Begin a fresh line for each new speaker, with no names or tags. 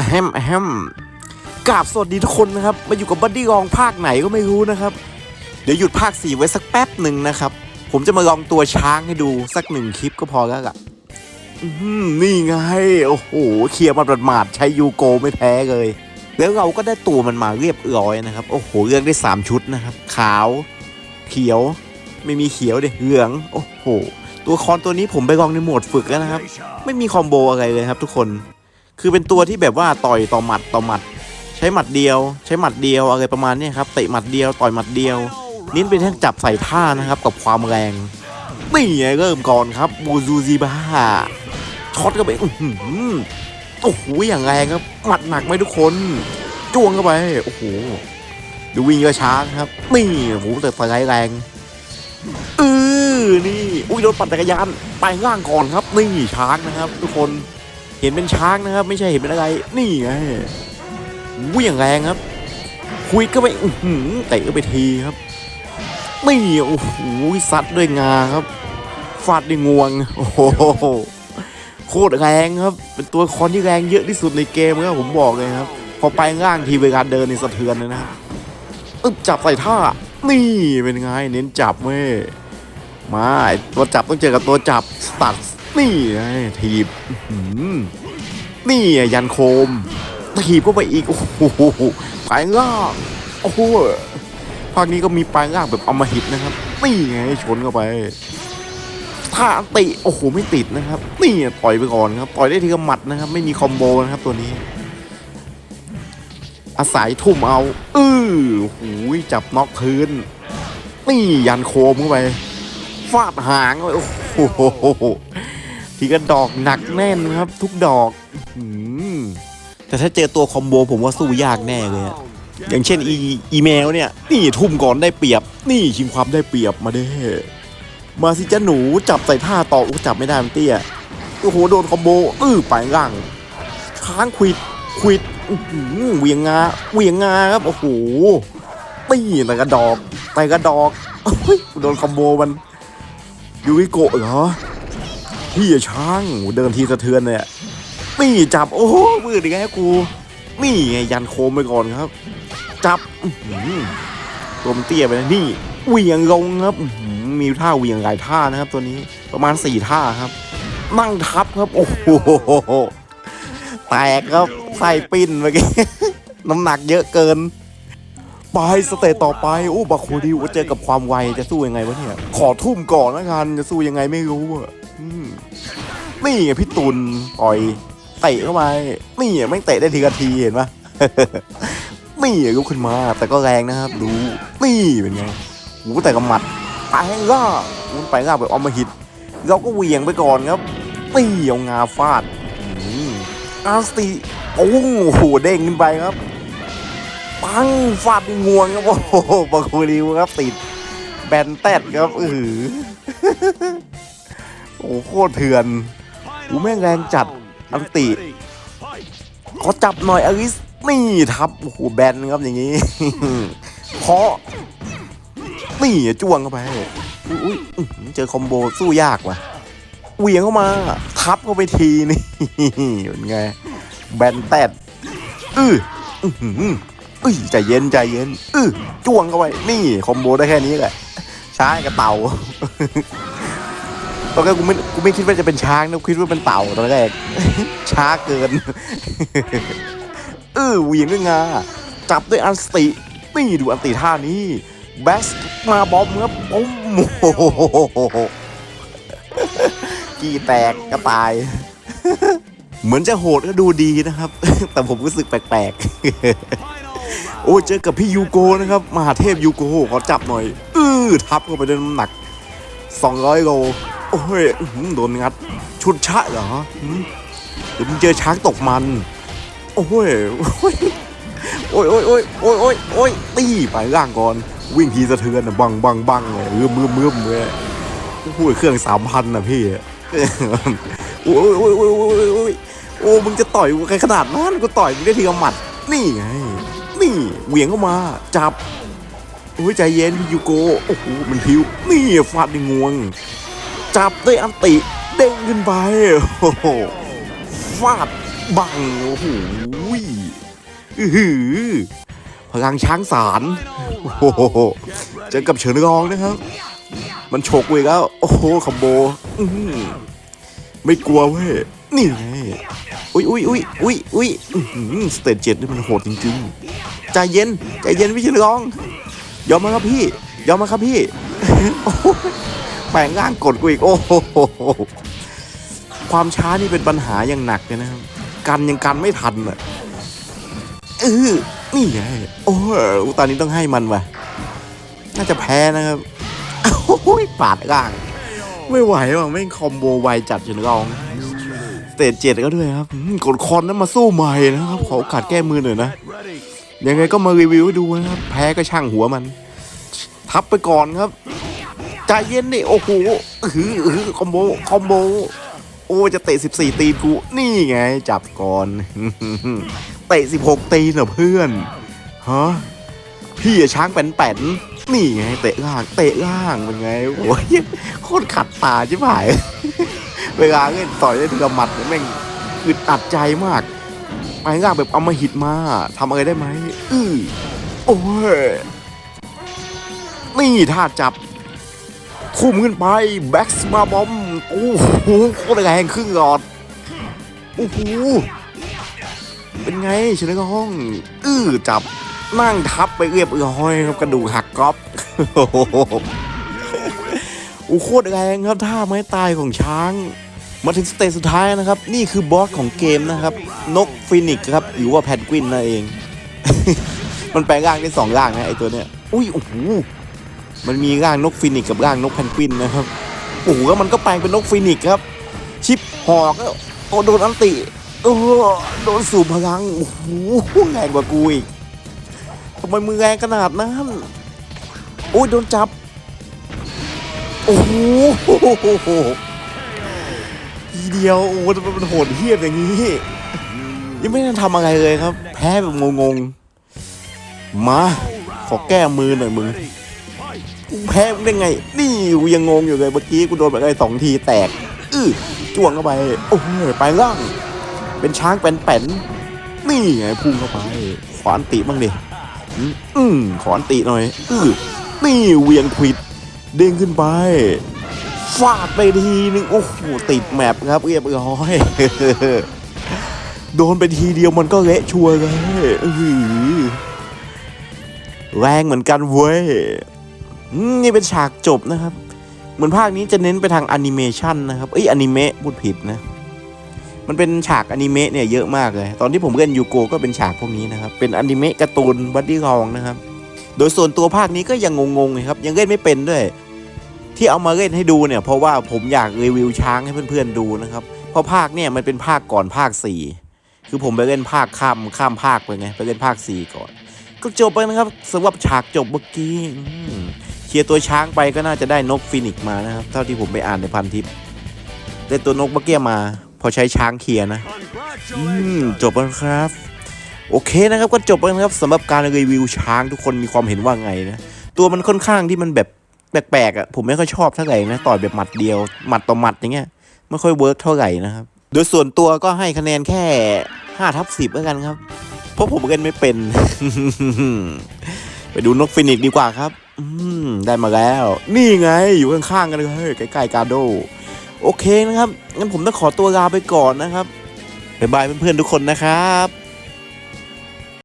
อะแฮมอะแฮมกราบสวัสดีทุกคนนะครับ มาอยู่กับบัดดี้กองภาคไหนก็ไม่รู้นะครับ เดี๋ยวหยุดภาคสี่ไว้สักแป๊บหนึ่งนะครับ ผมจะมาลองตัวช้างให้ดูสักหนึ่งคลิปก็พอแล้วล่ะนี่ไง โอ้โหเคลียร์มันประมาดใช้ยูโกไม่แพ้เลย แล้วเราก็ได้ตัวมันมาเรียบร้อยนะครับ โอ้โหเลือกได้ 3 ชุดนะครับ ขาว เขียว ไม่มีเขียวเด็เหลือง โอ้โห ตัวคอนตัวนี้ผมไปลองในโหมดฝึกแล้วนะครับ ไม่มีคอมโบอะไรเลยครับทุกคน คือเป็นตัวที่แบบว่าต่อยต่อหมัดต่อหมัด ใช้หมัดเดียว ใช้หมัดเดียวอะไรประมาณนี้ครับเตะหมัดเดียวต่อยหมัดเดียวนิ้นเป็นแท่งจับใส่ท่านะครับกับความแรงนี่ไงเริ่มก่อนครับบูซูซิบ้าช็อตเข้าไปอื้อโอ้โหอย่างแรงครับหมัดหนักไหมทุกคนจ้วงเข้าไปโอ้โหดูวิ่งก็ช้าครับนี่โอ้โหแต่ต่อยแรงเออนี่อุ้ยโดนปั่นจักรยานไปล่างก่อนครับนี่ช้างนะครับ ทุกคน เห็นเป็นช้างนะครับ ไม่ใช่เห็นเป็นอะไร นี่ไงวิ่งแรงครับ คุยก็ไปอื้อหือเตะก็ไปทีครับนี่โอ้โหซัดด้วยงาครับฟาดด้วยงวง โอ้โหโคตรแรงครับ เป็นตัวคอนที่แรงเยอะที่สุดในเกมครับผมบอกเลยครับ พอไปล่างทีเวลาเดินในสะเทือนเลยนะอึ๊บจับใส่ท่า นี่เป็นไงเน้นจับเว้ยมาไอตัวจับต้องเจอกับตัวจับสตัด นี่ไงทีบนี่ไงยันโคมถีบเข้าไปอีก โอ้โหปลายลางโอ้โหภาคนี้ก็มีปลายล่างแบบอมหิตนะครับ นี่ไงชนเข้าไปท่าติโอ้โหไม่ติดนะครับ นี่ต่อยไปก่อนครับ ต่อยได้ทีละหมัดนะครับ ไม่มีคอมโบนะครับตัวนี้ อาศัยทุ่มเอาอือหูยจับน็อกพื้น นี่ยันโคมเข้าไปฟาดหางเข้าไปโอ้โห ทีก็ดอกหนักแน่นครับ ทุกดอกแต่ถ้าเจอตัวคอมโบผมว่าสู้ยากแน่เลยอะอย่างเช่นอีอีเมลเนี่ย นี่ทุ่มก่อนได้เปรียบ นี่ชิงความได้เปรียบมาเด้มาสิจ้าหนูจับใส่ท่าต่ออจับไม่ได้มันเตี้ยโอ้โหโดนคอมโบอื้อไปล่างค้างควิดควิดเหวียงงาเหวียงงาครับโอ้โหตีแต่กระดอกแต่กระดอกเฮ้ยโดนคอมโบมันยูริโกะเหรอ พี่ช่าช้างเดินทีสะเทือนเลยอะนี่จับโอ้โหมืดอีกแล้วกู นี่ไงยันโคมไปก่อนครับ จับอื้อหือตัวมันเตี้ยไปนะนี่เวียงลงครับมีท่าเวียงหลายท่านะครับ ตัวนี้ประมาณสี่ท่าครับ นั่งทับครับ โอ้โหแตกครับไส้ปิ้นเมื่อกี้น้ำหนักเยอะเกินไปสเตจต่อไปโอ้บาโคดิวเจอกับความไวจะสู้ยังไงวะเนี่ย ขอทุ่มก่อนล้วกันจะสู้ยังไงไม่รู้อะ นี่ไงพี่ตุลต่อยเตะเข้าไปนี่แม่เตะได้ทีละทีเห็นปะนี่ลุกขึ้นมาแต่ก็แรงนะครับดูนี่เป็นไงหูแต่กำหมัดไปก็มันไปง่าแบบอมหิตเราก็เหวี่ยงไปก่อนครับนี่เอางาฟาดอืมอาร์สตีโอ้โหเด้งขึ้นไปครับ ปังฟาดงวงครับโอ้โหบาคูริวครับติดแบนแตดครับเออ โอ้โหโคตรเถื่อนอูแม่งแรงจัด อันติ ขอจับหน่อยอลิส นี่ทับ โอ้โห แบนครับอย่างนี้เคาะนี่จ้วงเข้าไปอุ้ยอุ๊ยอื้อหือเจอคอมโบสู้ยากว่ะเหวี่ยงเข้ามา ทับเข้าไปทีนี่เป็นไง แบนแตดอื้ออื้อหืออุ้ยใจเย็นใจเย็น อื้อจ้วงเข้าไป นี่คอมโบได้แค่นี้แหละ ช้างกับเต่า ตอนแรกกูไม่กูไม่คิดว่าจะเป็นช้างนะคิดว่าเป็นเต่าตอนแรก ช้าเกิน เออเหวี่ยงด้วยงาจับด้วยอันสตินี่ดูอันติท่านี้แบสมาบอมครับปุ้มโอ้โหกี่แตกกระตาย เหมือนจะโหดก็ดูดีนะครับ แต่ผมรู้สึกแปลกๆ โอ้เจอกับพี่ยูโกนะครับมหาเทพยูโกขอจับหน่อย อื้อทับเข้าไปด้วยน้ำหนัก 200 โล โอ้ยโดนงัด ชุดชะเหรอเดี๋ยวมึงเจอช้างตกมัน โอ้ยโอ้ยโอ้ยโอ้ยโอ้ยโอ้ยโอ้ยโอ้ยตีไปล่างก่อน วิ่งทีสะเทือนอะบังบังบังเลยเอื้อมเอื้อมเอื้อมเลยโอ้ยเครื่องสามพันนะพี่โอ้ยโอ้ยโอ้ยโอ้ยโอ้ยโอ้ยมึงจะต่อยกูใครขนาดนั้นกูต่อยมึงได้ทีละหมัด นี่ไง นี่เหวี่ยงเข้ามา จับโอ้ยใจเย็นพี่ยูโกโอ้โหมันพิวนี่ฟาดด้วยงวง จับด้วยอันติเด้งขึ้นไปโอ้โหฟาดบังโอ้โหอื้อหือพลังช้างสารโอ้โหเจอกับเฉินรองนะครับ มันฉกเว้ยแล้ว โอ้โหคอมโบไม่กลัวเว้ยนี่ไงอุ้ยอุ้ยอุ้ยอุ้ยอุ้ยสเตจเจ็ดนี่มันโหดจริงๆใจเย็นใจเย็นพี่เฉินรอง ยอมมาครับพี่ ยอมมาครับพี่ แปลงร่างกดกูอีก โอ้โหความช้านี่เป็นปัญหาอย่างหนักเลยนะครับ กันยังกันไม่ทันอะเออนี่ไงโอ้ตอนนี้ต้องให้มันว่ะ น่าจะแพ้นะครับโอ้ยปาดร่าง ไม่ไหวว่ะไม่คอมโบไวจัดจนรองสเตจเจ็ดก็ด้วยครับกดคอนนั้นมาสู้ใหม่นะครับขอโอกาสแก้มือหน่อยนะยังไงก็มารีวิวให้ดูนะครับ แพ้ก็ช่างหัวมัน ทับไปก่อนครับ ใจเย็นนี่โอ้โหอื้อหือคอมโบคอมโบโอ้จะเตะ 14 ตีนกูนี่ไง จับก่อนเตะ 16 ตีนเหรอเพื่อนฮะพี่อะช้างแป่นแป่นๆนี่ไงเตะล่างเตะล่างเป็นไงโอ้ยโคตรขัดตาใช่ไหมเวลาเล่นต่อยได้ทีละหมัดเนี่ยแม่งอึดอัดใจมากไปล่างแบบเอามาหิดมาทำอะไรได้ไหมอือโอ้ยนี่ท่าจับ ทุ่มขึ้นไป แบ็กซ์มาบอม โอ้โหโคตรแรงครึ่งหลอด โอ้โห เป็นไงชลกห้อง อื้อจับ นั่งทับไปเรียบร้อยครับกระดูกหักก๊อปโอ้โหโคตรแรงครับท่าไม้ตายของช้าง มาถึงสเตจสุดท้ายนะครับ นี่คือบอสของเกมนะครับ นกฟินิกครับหรือว่าแพนกวินนั่นเอง มันแปลงร่างได้สองร่างนะไอตัวเนี้ย อุ้ยโอ้โห มันมีร่างนกฟินิกกับร่างนกแพนกวินนะครับโอ้โหแล้วมันก็แปลงเป็นนกฟินิกครับ ชิปหอกก็โอ้โดนอันติโอ้โดนสูบพลังโอ้โหแรงกว่ากูอีกทำไมมือแรงขนาดนั้นโอ้ยโดนจับโอ้โหทีเดียวโอ้โหมันโหดเหี้ยมอย่างนี้ยังไม่ได้ทำอะไรเลยครับ แพ้แบบงงๆมาขอแก้มือหน่อยมึง กูแพ้มึงได้ไง นี่กูยังงงอยู่เลยเมื่อกี้กูโดนไปได้สองทีแตก อื้อจ้วงเข้าไป โอ้โหไปล่าง เป็นช้างเป็นแป่นๆนี่ไงพุ่งเข้าไป ขวานติบ้างดิอืมอืมขวานติหน่อย อื้อนี่เวียงควิด เด้งขึ้นไปฟาดไปทีนึง โอ้โหติดแมปครับเรียบร้อยโดนไปทีเดียวมันก็เละชัวร์เลยอือแรงเหมือนกันเว้ย นี่เป็นฉากจบนะครับ เหมือนภาคนี้จะเน้นไปทางแอนิเมชันนะครับเอ้ยอนิเมะพูดผิดนะ มันเป็นฉากอนิเมะเนี่ยเยอะมากเลย ตอนที่ผมเล่นยูโกก็เป็นฉากพวกนี้นะครับ เป็นอนิเมะการ์ตูนบัดดี้รองนะครับ โดยส่วนตัวภาคนี้ก็ยังงงๆเลยครับ ยังเล่นไม่เป็นด้วย ที่เอามาเล่นให้ดูเนี่ย เพราะว่าผมอยากรีวิวช้างให้เพื่อนๆดูนะครับ เพราะภาคเนี่ยมันเป็นภาคก่อนภาคสี่คือผมไปเล่นภาคข้ามข้ามภาคไปไง ไปเล่นภาคสี่ก่อน ก็จบไปนะครับสำหรับฉากจบเมื่อกี้ เคลียร์ตัวช้างไปก็น่าจะได้นกฟินิกซ์มานะครับ เท่าที่ผมไปอ่านในพันทิปได้ตัวนกเมื่อกี้มา พอใช้ช้างเคลียร์นะจบแล้วครับ โอเคนะครับก็จบแล้วครับสำหรับการรีวิวช้างทุกคนมีความเห็นว่าไงนะตัวมันค่อนข้างที่มันแบบแปลกๆอะผมไม่ค่อยชอบเท่าไหร่นะต่อยแบบหมัดเดียวหมัดต่อหมัดอย่างเงี้ยไม่ค่อยเวิร์กเท่าไหร่นะครับโดยส่วนตัวก็ให้คะแนนแค่5ทับ10แล้วกันครับ เพราะผมเล่นไม่เป็น ไปดูนกฟินิกซ์ดีกว่าครับ อืมได้มาแล้ว นี่ไงอยู่ข้างๆกันเลยใกล้ๆกาโด โอเคนะครับงั้นผมต้องขอตัวลาไปก่อนนะครับบ๊ายบายเพื่อนๆทุกคนนะครับ